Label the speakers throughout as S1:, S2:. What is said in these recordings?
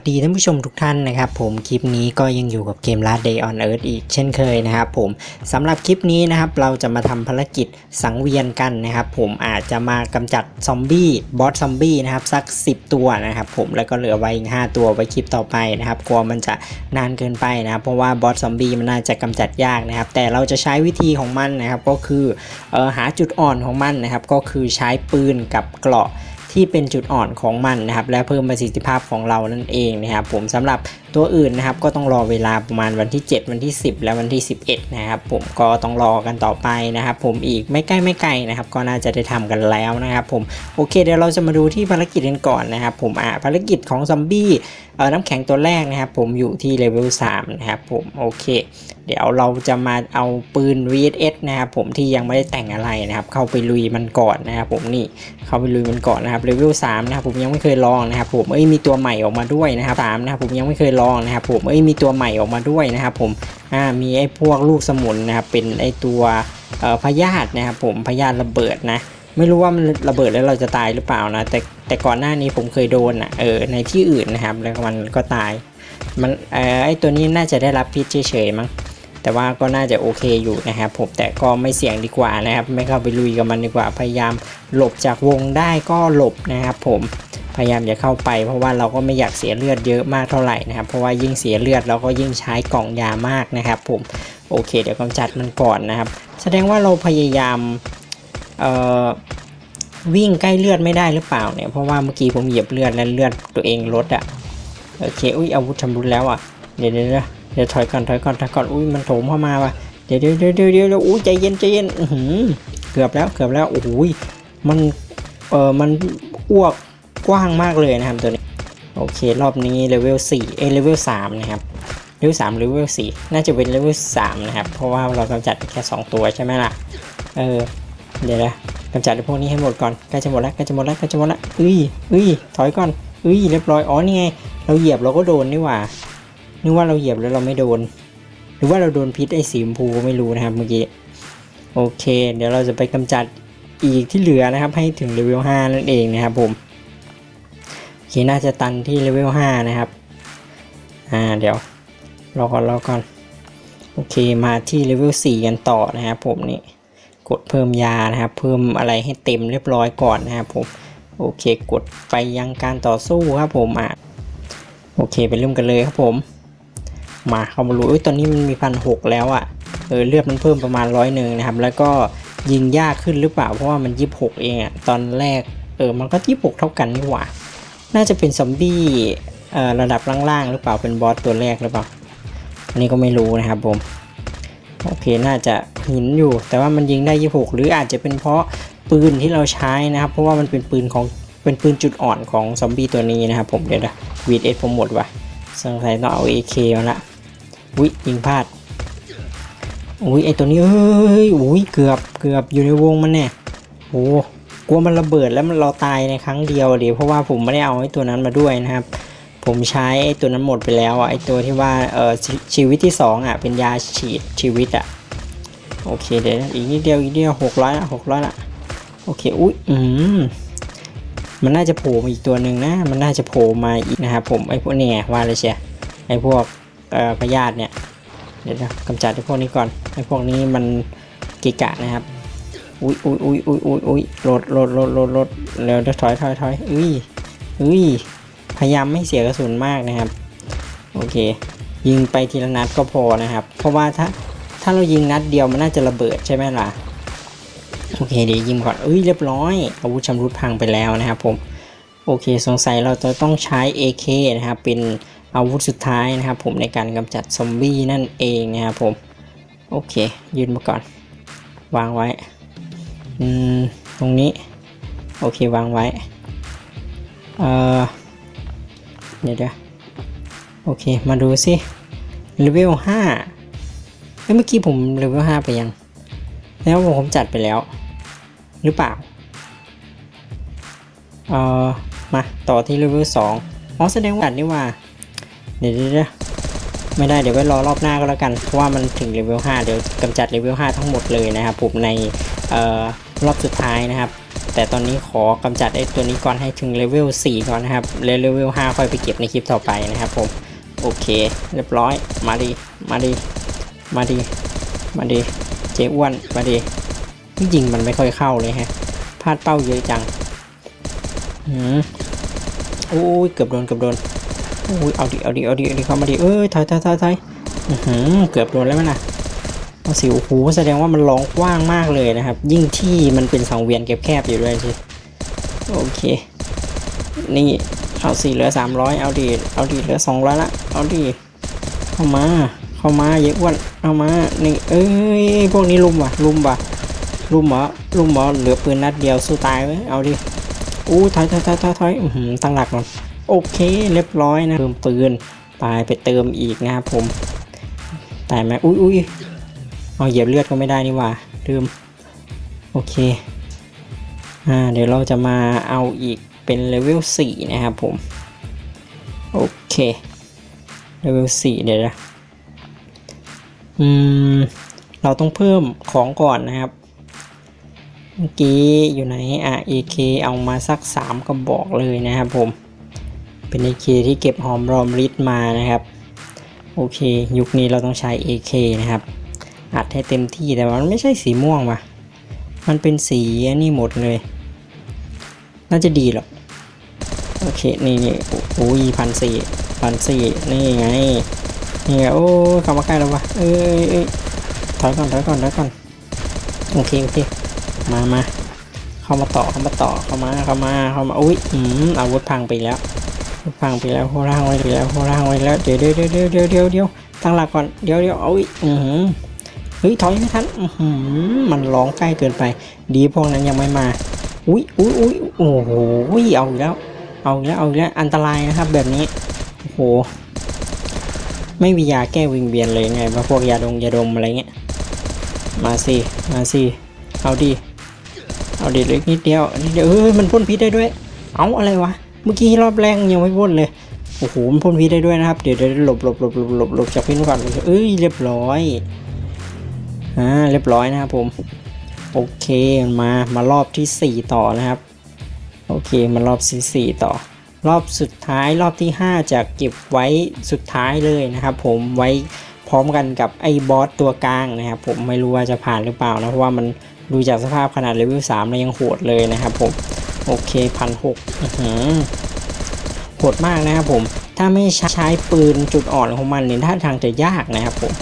S1: สดีท่านผู้ชมทุกท่านนะครับผมคลิปนี้ก็ยังอยู่กับเกม Last Day on Earth อีกเช่นเคยนะครับผมสำหรับคลิปนี้นะครับเราจะมาทำภารกิจสังเวียนกันนะครับผมอาจจะมากำจัดซอมบี้บอสซอมบี้นะครับสัก 10 ตัวนะครับผมแล้วก็เหลือไว้อีก5ตัวไว้คลิปต่อไปนะครับกลัวมันจะนานเกินไปนะครับเพราะว่าบอสซอมบี้มันน่าจะกำจัดยากนะครับแต่เราจะใช้วิธีของมันนะครับก็คือเออหาจุดอ่อนของมันนะครับก็คือใช้ปืนกับเกราะ ที่เป็นจุดอ่อนของมันนะครับและเพิ่มประสิทธิภาพของเรานั่นเองนะครับผมสำหรับตัวอื่นนะครับก็ต้องรอเวลาประมาณวันที่ 7 วันที่ 10 และวันที่ 11 นะครับผมก็ต้องรอกันต่อไปนะครับ ผมอีกไม่ใกล้ไม่ไกลนะครับ ก็น่าจะได้ทำกันแล้วนะครับ ผมโอเคเดี๋ยวเราจะมาดูที่ภารกิจกันก่อนนะครับ ผมอ่าภารกิจของซอมบี้เอ่อน้ำแข็งตัวแรกนะครับ ผมอยู่ที่เลเวล3นะครับผมโอเค เดี๋ยวเราจะมาเอาปืน VSS นะครับผมที่ยังไม่ได้แต่งอะไรนะครับ เข้าไปลุยมันก่อนนะครับ ผมนี่เข้าไปลุยมันก่อนนะครับเลเวล3นะครับผมยังไม่เคยลองนะครับ ผมเอ้ยมีตัวใหม่ออกมาด้วยนะครับ3นะครับผมยังไม่เคยลองนะครับผมเอ้ยมีตัวใหม่ออกมาด้วยนะครับผมอ่ามีไอ้พวกลูกสมุนนะครับเป็นไอ้ตัวเอ่อพยาธินะครับผมพยาธิระเบิดนะไม่รู้ว่ามันระเบิดแล้วเราจะตายหรือเปล่านะแต่แต่ก่อนหน้านี้ผมเคยโดนอะเออในที่อื่นนะครับแล้วมันก็ตายมันเออไอตัวนี้น่าจะได้รับพิษเฉยๆมั้งแต่ว่าก็น่าจะโอเคอยู่นะครับผมแต่ก็ไม่เสี่ยงดีกว่านะครับ ไม่เข้าไปลุยกับมันดีกว่าพยายามหลบจากวงได้ก็หลบนะครับผม พยายามอย่าเข้าไป เพราะว่าเราก็ไม่อยากเสียเลือดเยอะมากเท่าไหร่นะครับ เพราะว่ายิ่งเสียเลือดเราก็ยิ่งใช้กล่องยามากนะครับผมโอเค เดี๋ยวกำจัดมันก่อนนะครับ แสดงว่าเราพยายามวิ่งใกล้เลือดไม่ได้หรือเปล่าเนี่ยเพราะว่าเมื่อกี้ผมเหยียบเลือดแล้วเลือดตัวเองลดอะ่ะโอเคอุ้ยอาวุธชำรุดแล้วอะเดี๋ยวเดี๋ยวเดี๋ยวถอยก่อนถอยก่อนถอยก่อนอุ้ยมันโถมเข้ามาว่ะเดี๋ยวเดี๋ยวเดี๋ยวเดี๋ยวอุ้ยใจเย็นใจเย็นอือหือเกือบแล้วเกือบแล้วโอ้ยมันเออมันอ้วก กว้างมากเลยนะครับตัวนี้โอเครอบนี้เลเวล4เอเลเวล3นะครับเลเวล3เลเวล4น่าจะเป็นเลเวล3นะครับ เพราะว่าเรากำจัดแค่ 2 ตัวใช่ไหมล่ะ เออ เดี๋ยวนะกำจัดพวกนี้ให้หมดก่อนใกล้จะหมดแล้วใกล้จะหมดแล้วใกล้จะหมดแล้วเอ้ยเอ้ยถอยก่อนเอ้ยเรียบร้อยอ๋อนี่ไง เราเหยียบเราก็โดนนี่หว่านึกว่าเราเหยียบแล้วเราไม่โดน หรือว่าเราโดนพิษไอ้สีชมพูก็ไม่รู้นะครับเมื่อกี้โอเค เดี๋ยวเราจะไปกำจัดอีกที่เหลือนะครับ ให้ถึงเลเวล5นั่นเองนะครับผม คน่าจะตันที่เลเวล5นะครับ อ่าเดี๋ยวรอก่อนรอก่อน โอเคมาที่เลเวล4กันต่อนะครับผมนี่กดเพิ่มยานะครับ เพิ่มอะไรให้เต็มเรียบร้อยก่อนนะครับผม โอเคกดไปยังการต่อสู้ครับผมอะโอเคไปเริ่มกันเลยครับผม มาเข้ามารู้ยตอนนี้มันมีพันหกแล้วอะ่ะเออเลือดมันเพิ่มประมาณร้อยหนึ่งนะครับ แล้วก็ยิงยากขึ้นหรือเปล่าเพราะว่ามันยี่หกเองอะ่ะตอนแรกเออมันก็ยี่หกเท่ากันนี่หว่า น่าจะเป็นซอมบี้ระดับล่างๆหรือเปล่าเป็นบอสตัวแรกหรือเปล่า อันนี้ก็ไม่รู้นะครับผม โอเคน่าจะหินอยู่ แต่ว่ามันยิงได้ยี่หกหรืออาจจะเป็นเพราะปืนที่เราใช้นะครับ เพราะว่ามันเป็นปืนของเป็นปืนจุดอ่อนของซอมบี้ตัวนี้นะครับผมเดี๋ยวนะวีดเอสผมหมดว่ะสงสัยต้องเอา AK มาละอุ้ยยิงพลาดอุ้ยไอตัวนี้เอ้ยอุ้ยเกือบเกือบอยู่ในวงมันเนี่ยโอ้ กลัวมันระเบิดแล้วมันเราตายในครั้งเดียวเดี๋ยวเพราะว่าผมไม่ได้เอาไอตัวนั้นมาด้วยนะครับ ผมใช้ไอตัวนั้นหมดไปแล้วอะไอตัวที่ว่าเออชีวิตที่สองอะเป็นยาฉีดชีวิตอะโอเคเดี๋ยวนะอีกนิดเดียวอีกนิดเดียวหกร้อยละหกร้อยละโอเคอุ้ยอืมมันน่าจะโผล่มาอีกตัวหนึ่งนะ มันน่าจะโผล่มาอีกนะครับผมไอ้พวกเนี่ยว่าเลยเชียไอ้พวกเอ่อพยาธิเนี่ยเดี๋ยวนะกำจัดไอ้พวกนี้ก่อนไอ้พวกนี้มันกิกะนะครับ อุ้ยอุ้ยอุ้ยอุ้ยอุ้ยอุ้ยลดลดลดลดลดเร็วเดี๋ยวถอยถอยถอยอุ้ยอุ้ยพยายามไม่เสียกระสุนมากนะครับ โอเค ยิงไปทีละนัดก็พอนะครับ เพราะว่าถ้าถ้าเรายิงนัดเดียวมันน่าจะระเบิดใช่ไหมล่ะโอเคเดี๋ยวยิงก่อนเอ้ยเรียบร้อยอาวุธชำรุดพังไปแล้วนะครับผมโอเคสงสัยเราจะต้องใช้ AK นะครับเป็นอาวุธสุดท้ายนะครับ ผมในการกำจัดซอมบี้นั่นเองนะครับผมโอเคยืนมาก่อน วางไว้ อืมตรงนี้ โอเควางไว้ เอ่อ เดี๋ยวเดี๋ยวโอเค มาดูสิเลเวลห้าเอ้ยเมื่อกี้ผมเลเวลห้าไปยัง แล้วผมจัดไปแล้ว หรือเปล่า เอ่อ มาต่อที่เลเวลสองอ๋อแสดงว่าอัดนี่ว่าเดี๋ยวเดี๋ยวเดี๋ยวไม่ได้เดี๋ยวไว้รอรอบหน้าก็แล้วกัน เพราะว่ามันถึงเลเวล5เดี๋ยวกำจัดเลเวล5ทั้งหมดเลยนะครับผมในเอ่อ รอบสุดท้ายนะครับ แต่ตอนนี้ขอกำจัดไอ้ตัวนี้ก่อนให้ถึงเลเวล4ก่อนนะครับแล้วเลเวล5ค่อยไปเก็บในคลิปต่อไปนะครับผมโอเค เรียบร้อยมาดีมาดีมาดีมาดีเจ๊อ้วนมาดียิงมันไม่ค่อยเข้าเลยฮะพลาดเป้าเยอะจังอืมโอ้ยเกือบโดนเกือบโดนโอ้ยเอาดิเอาดิเอาดิเอาดิเข้ามาดิเอ้ยถอยถอยถอยถอยอือหือเกือบโดนแล้วมั้ยนะ สิโอ้โหแสดงว่ามันร้องกว้างมากเลยนะครับ ยิ่งที่มันเป็นสังเวียนแคบๆอยู่ด้วยสิโอเค นี่เอาสี่เหลือสามร้อยเอาดีเอาดีเหลือสองร้อยละเอาดีเข้ามาเข้ามาเยอะอ้วนเอามานี่เอ้ยพวกนี้ลุมว่ะลุมว่ะลุมเหรอลุมเหรอเหลือปืนนัดเดียวสู้ตายไหมเอาดิอู้ถอยถอยถอยถอยถอยตั้งหลักก่อนโอเคเรียบร้อยนะเติมปืนตายไปเติมอีกนะครับผมตายไหมอุ้ยอุ้ย เอาเหยียบเลือดก็ไม่ได้นี่ว่าลืมโอเคอ่าเดี๋ยวเราจะมาเอาอีกเป็นเลเวล4นะครับผม โอเคเลเวล4เดี๋ยวนะอืม เราต้องเพิ่มของก่อนนะครับ เมื่อกี้อยู่ไหนอะ AK เอามาสัก 3กระบอกเลยนะครับผม เป็น AK ที่เก็บหอมรอมริดมานะครับ โอเค ยุคนี้เราต้องใช้ AK นะครับ อัดให้เต็มที่แต่ว่ามันไม่ใช่สีม่วงว่ะ มันเป็นสีอันนี่หมดเลย น่าจะดีหรอกโอเค นี่นี่โอ้ยพันสี่พันสี่นี่ไง นี่ไงโอ้เข้ามาใกล้แล้ววะเอ้ยเอ้ยถอยก่อนถอยก่อนถอยก่อนโอเคโอเคมามาเข้ามาต่อเข้ามาต่อเข้ามาเข้ามาเข้ามาอุ้ยอืมอาวุธพังไปแล้วพังไปแล้วโคร่างไว้แล้วโคร่างไว้แล้วเดี๋ยวเดี๋ยวเดี๋ยวเดี๋ยวเดี๋ยวเดียวตั้งหลักก่อนเดี๋ยวเดี๋ยวอุ้ยอือหือ เฮ้ยถอยไม่ทันอือหือมันร้องใกล้เกินไป ดีพวกนั้นยังไม่มา อุ้ยอุ้ยอุ้ยโอ้โหเอาแล้ว เอาแล้วเอาแล้วอันตรายนะครับ แบบนี้โอ้โหไม่มียาแก้วิงเวียนเลยไงว่าพวกยาดงยาดมอะไรเงี้ยมาสิมาสิเอาดิเอาดิเล็กนิดเดียวนิดเดียวเฮ้ยมันพ่นพิษได้ด้วย เอาอะไรวะเมื่อกี้รอบแรกยังไม่พ่นเลยโอ้โหมันพ่นพิษได้ด้วยนะครับเดี๋ยวเดี๋ยวหลบหลบหลบหลบหลบหลบจากพิษก่อนเอ้ยเรียบร้อย อ่าเรียบร้อยนะครับผมโอเคมามารอบที่ 4 ต่อนะครับ โอเคมารอบที่สี่ต่อ รอบสุดท้ายรอบที่ 5 จะเก็บไว้สุดท้ายเลยนะครับ ผมไว้พร้อมกันกับไอ้บอสตัวกลางนะครับผมไม่รู้ว่าจะผ่านหรือเปล่านะเพราะว่ามันดูจากสภาพขนาดเลเวล3แล้วยังโหดเลยนะครับผมโอเคพันหกโหดมากนะครับผมถ้าไม่ใช้ปืนจุดอ่อนของมันเนี่ยท่าทางจะยากนะครับผม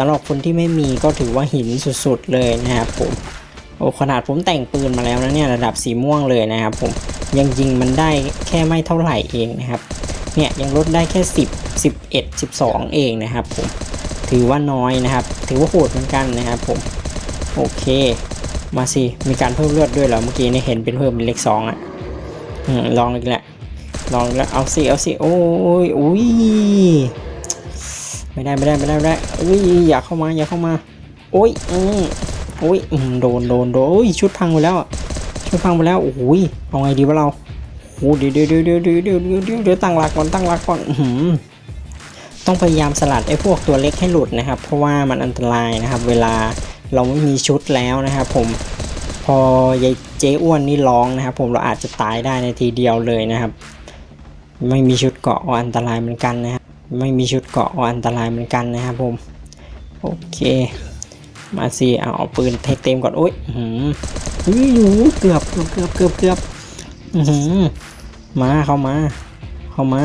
S1: สำหรับคนที่ไม่มีก็ถือว่าหินสุดๆเลยนะครับผมโอ้ขนาดผมแต่งปืนมาแล้วนะเนี่ยระดับสีม่วงเลยนะครับผมยังยิงมันได้แค่ไม่เท่าไหร่เองนะครับเนี่ยยังลดได้แค่ 10 11 12 เองนะครับผมถือว่าน้อยนะครับ ถือว่าโหดเหมือนกันนะครับผมโอเค มาสิมีการเพิ่มเลือดด้วยเหรอเมื่อกี้เนี่ยเห็นเป็นเพิ่มเป็นเลขสองอะลองอีกแหละลองแล้วเอาสิเอาสิโอ้ยอุ้ย ไม่ได้ไม่ได้ไม่ได้ไม่ได้อุ้ยอย่าเข้ามาอย่าเข้ามา โอ้ยอืมโอ้ยโดนโดนโดนโอ้ยชุดพังไปแล้วชุดพังไปแล้วโอ้ยเอาไงดีวะเราโอ้เดี๋ยวเดี๋ยวเดี๋ยวเดี๋ยวเดี๋ยวเดี๋ยวเดี๋ยวเดี๋ยวตั้งหลักก่อนตั้งหลักก่อนอืมต้องพยายามสลัดไอ้พวกตัวเล็กให้หลุดนะครับ เพราะว่ามันอันตรายนะครับ เวลาเราไม่มีชุดแล้วนะครับผมพอยายเจ๊อ้วนนี่ร้องนะครับ ผมเราอาจจะตายได้ในทีเดียวเลยนะครับ ไม่มีชุดเกาะอันตรายเหมือนกันนะครับ ไม่มีชุดเกาะก็อันตรายเหมือนกันนะครับผม โอเค มาสิเอาเอาปืนให้เต็มก่อนโอ๊ยอื้อหืมอุ้ยอเกือบเกือบเกือบเกือบเกือบอือหือมาเข้ามา เข้ามา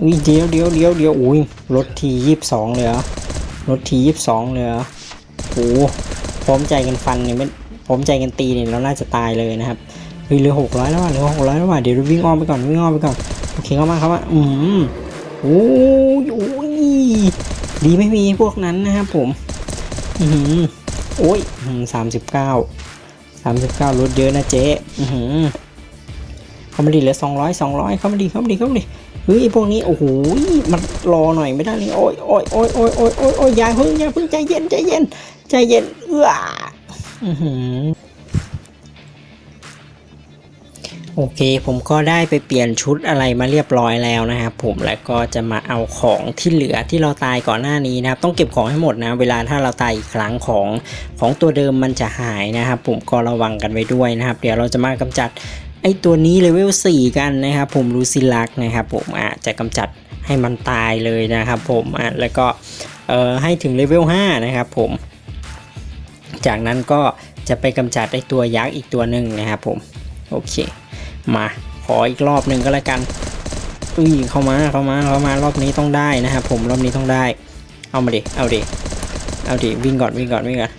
S1: อุ้ยเดี๋ยวเดี๋ยวเดี๋ยวเดี๋ยวอุ้ยรถทียี่สิบสองเลยเหรอรถทียี่สิบสองเลยเหรอโอ้พร้อมใจกันฟันเนี่ยไม่พร้อมใจกันตีเนี่ยเราน่าจะตายเลยนะครับเฮ้ยเหลือหกร้อยแล้วว่ะเหลือหกร้อยแล้วว่ะเดี๋ยววิ่งอ้อมไปก่อนวิ่งอ้อมไปก่อนโอเคเข้ามาเข้ามาอืม โอ้ยโอ้ยดีไม่มีพวกนั้นนะครับผม อือโอ้ยสามสิบเก้าสามสิบเก้ารถเยอะนะเจ๊อือหือเข้ามาดีเหลือสองร้อยสองร้อยเข้ามาดีเข้ามาดีเข้ามาดีเฮ้ยพวกนี้โอ้โหมันรอหน่อยไม่ได้เลยโอ้ยโอ้ยโอ้ยโอ้ยโอ้ยโอ้ยโอ้ยอย่าเพิ่งอย่าเพิ่งใจเย็นใจเย็นใจเย็นเอื้ออือ โอเคผมก็ได้ไปเปลี่ยนชุดอะไรมาเรียบร้อยแล้วนะครับผมแล้วก็จะมาเอาของที่เหลือที่เราตายก่อนหน้านี้นะครับต้องเก็บของให้หมดนะ เวลาถ้าเราตายอีกครั้งของของตัวเดิมมันจะหายนะครับผมก็ระวังกันไว้ด้วยนะครับ เดี๋ยวเราจะมากำจัดไอ้ตัวนี้เลเวล4กันนะครับผมลูซิลักนะครับผมอาจจะกำจัดให้มันตายเลยนะครับผมอะแล้วก็เอ่อให้ถึงเลเวล5นะครับผม จากนั้นก็จะไปกำจัดไอ้ตัวยักษ์อีกตัวหนึ่งนะครับผมโอเค มาขออีกรอบหนึ่งก็แล้วกันอุ้ยเข้ามาเข้ามาเข้ามารอบนี้ต้องได้นะครับผมรอบนี้ต้องได้ เอามาดิเอาดิเอาดิวิ่งก่อนวิ่งก่อนวิ่งก่อน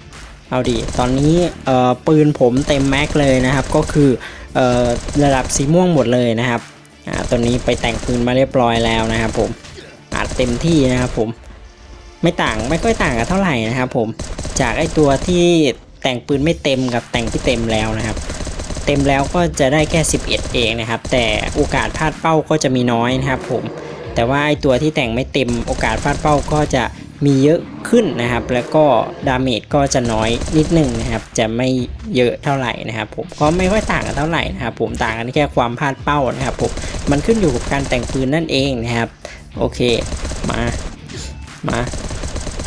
S1: เอาดิตอนนี้เอ่อปืนผมเต็มแม็กเลยนะครับ ก็คือเอ่อระดับสีม่วงหมดเลยนะครับอ่าตอนนี้ไปแต่งปืนมาเรียบร้อยแล้วนะครับผมอัดเต็มที่นะครับผมไม่ต่างไม่ค่อยต่างกันเท่าไหร่นะครับผมจากไอตัวที่แต่งปืนไม่เต็มกับแต่งที่เต็มแล้วนะครับ เต็มแล้วก็จะได้แค่ 11 เองนะครับ แต่โอกาสพลาดเป้าก็จะมีน้อยนะครับผมแต่ว่าไอตัวที่แต่งไม่เต็มโอกาสพลาดเป้าก็จะมีเยอะขึ้นนะครับ แล้วก็ดาเมจก็จะน้อยนิดหนึ่งนะครับ จะไม่เยอะเท่าไหร่นะครับผมก็ไม่ค่อยต่างกันเท่าไหร่นะครับผมต่างกันแค่ความพลาดเป้านะครับผมมันขึ้นอยู่กับการแต่งปืนนั่นเองนะครับ โอเคมามา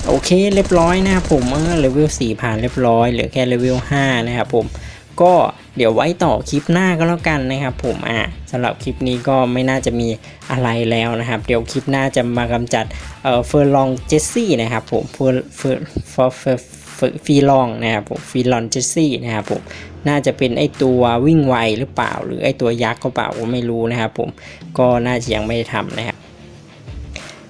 S1: โอเคเรียบร้อยนะครับผมเออเลเวล4ผ่านเรียบร้อยเหลือแค่เลเวล5นะครับผม ก็เดี๋ยวไว้ต่อคลิปหน้าก็แล้วกันนะครับ ผมอะสำหรับคลิปนี้ก็ไม่น่าจะมีอะไรแล้วนะครับ เดี๋ยวคลิปหน้าจะมากำจัดเอ่อเฟอร์ลองเจสซี่นะครับผมเฟอร์เฟอร์เฟอร์ฟีลองนะครับผมฟีลอนเจสซี่นะครับผมน่าจะเป็นไอตัววิ่งไวหรือเปล่า หรือไอตัวยักษ์ก็เปล่าผมไม่รู้นะครับผมก็น่าจะยังไม่ได้ทำนะครับ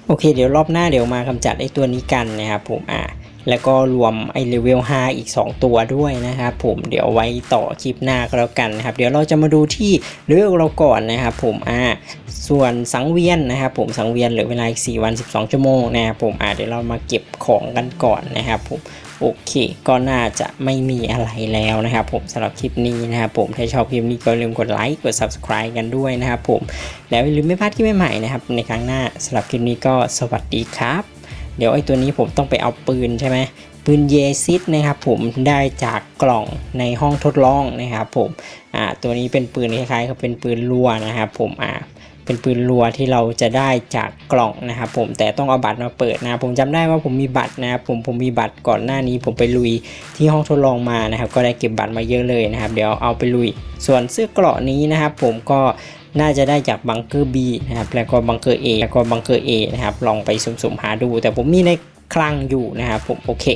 S1: โอเค เดี๋ยวรอบหน้าเดี๋ยวมากำจัดไอตัวนี้กันนะครับผมอ่า แล้วก็รวมไอเลเวล5อีก 2 ตัวด้วยนะครับผมเดี๋ยวไว้ต่อคลิปหน้าก็แล้วกันนะครับ เดี๋ยวเราจะมาดูที่เลเวลเราก่อนนะครับผมอ่าส่วนสังเวียนนะครับผมสังเวียนเหลือเวลาอีก 4 วัน 12 ชั่วโมงนะครับผมอ่าเดี๋ยวเรามาเก็บของกันก่อนนะครับผมโอเค ก็น่าจะไม่มีอะไรแล้วนะครับผมสำหรับคลิปนี้นะครับผมถ้าชอบคลิปนี้ก็อย่าลืมกดไลค์กด subscribe กันด้วยนะครับผมแล้วอย่าลืมไม่พลาดคลิปใหม่ๆนะครับในครั้งหน้าสำหรับคลิปนี้ก็สวัสดีครับ เดี๋ยวไอ้ตัวนี้ผมต้องไปเอาปืนใช่ไหมปืนเยซิดนะครับผมได้จากกล่องในห้องทดลองนะครับผมอ่าตัวนี้เป็นปืนคล้ายๆกับเป็นปืนรัวนะครับผมอ่าเป็นปืนรัวที่เราจะได้จากกล่องนะครับผมแต่ต้องเอาบัตรมาเปิดนะผมจำได้ว่าผมมีบัตรนะครับผมผมมีบัตรก่อนหน้านี้ ผมไปลุยที่ห้องทดลองมานะครับ ก็ได้เก็บบัตรมาเยอะเลยนะครับ เดี๋ยวเอาไปลุย ส่วนเสื้อกราะนี้นะครับผมก็ น่าจะได้จากบังเกอร์ B นะครับแล้วก็บังเกอร์ A แล้วก็บังเกอร์ A นะครับลองไปสุ่มๆหาดู แต่ผมมีในคลังอยู่นะครับผมโอเค